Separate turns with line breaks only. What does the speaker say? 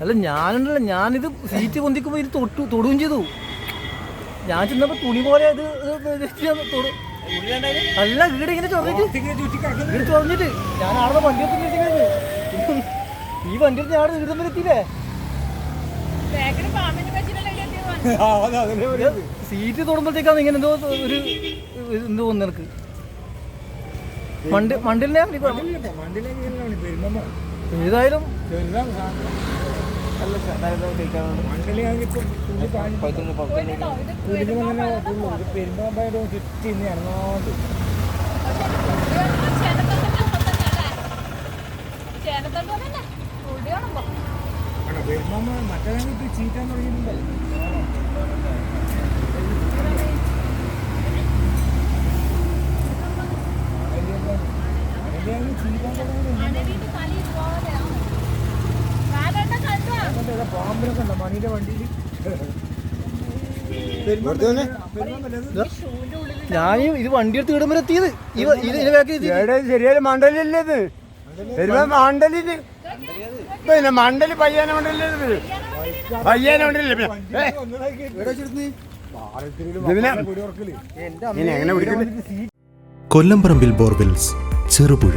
അല്ല ഞാനുണ്ടല്ല. ഞാനിത് സീറ്റ് പൊന്തിക്കുമ്പോൾ ഇത് തൊട്ടു തൊടുകയും ചെയ്തു. ഞാൻ ചെന്നപ്പോൾ തുണി പോലെ ഇത് തൊടു. അല്ല വീട് ഇങ്ങനെ ചൊറഞ്ഞിട്ട്. ഇവിടെ ചൊറിഞ്ഞിട്ട്. ഞാൻ ആടെ വണ്ടി എത്തിക്കുന്നത് ഈ വണ്ടി എടുത്ത് ഞാൻ വീട് എത്തിയില്ലേ?
അത്
സീറ്റ് തൊടുമ്പോഴത്തേക്കാണ് ഇങ്ങനെ എന്തോ ഒരു എന്തോ തോന്നുന്നു എനിക്ക് മണ്ടി മണ്ടിലിനെ. ഏതായാലും
പെരുമ്പാമ്പായിട്ട് ചുറ്റി ഇന്ന് ഇറങ്ങാണ്ട്. പെരുമ്പാമ്പ് ഇപ്പൊ ചീറ്റാൻ തുടങ്ങിയിട്ടുണ്ടല്ലോ. പാമ്പിനൊക്കെ ഉണ്ടോ മണിയുടെ വണ്ടിയിൽ
ഞാൻ ഇത് വണ്ടി എടുത്ത് ഇടുമ്പോൾ എത്തിയത്.
ശരിയായ മണ്ടലല്ലേ ഇത്? പെരുമാ മണ്ടലിന് പിന്നെ മണ്ടൽ പയ്യാന മണ്ടല്ലേ ഇത്? പയ്യാന മണ്ടല്ലേ പിന്നെ എങ്ങനെ
കൊല്ലംപറമ്പിൽ ബോർവെൽസ് ചെറുപുഴ.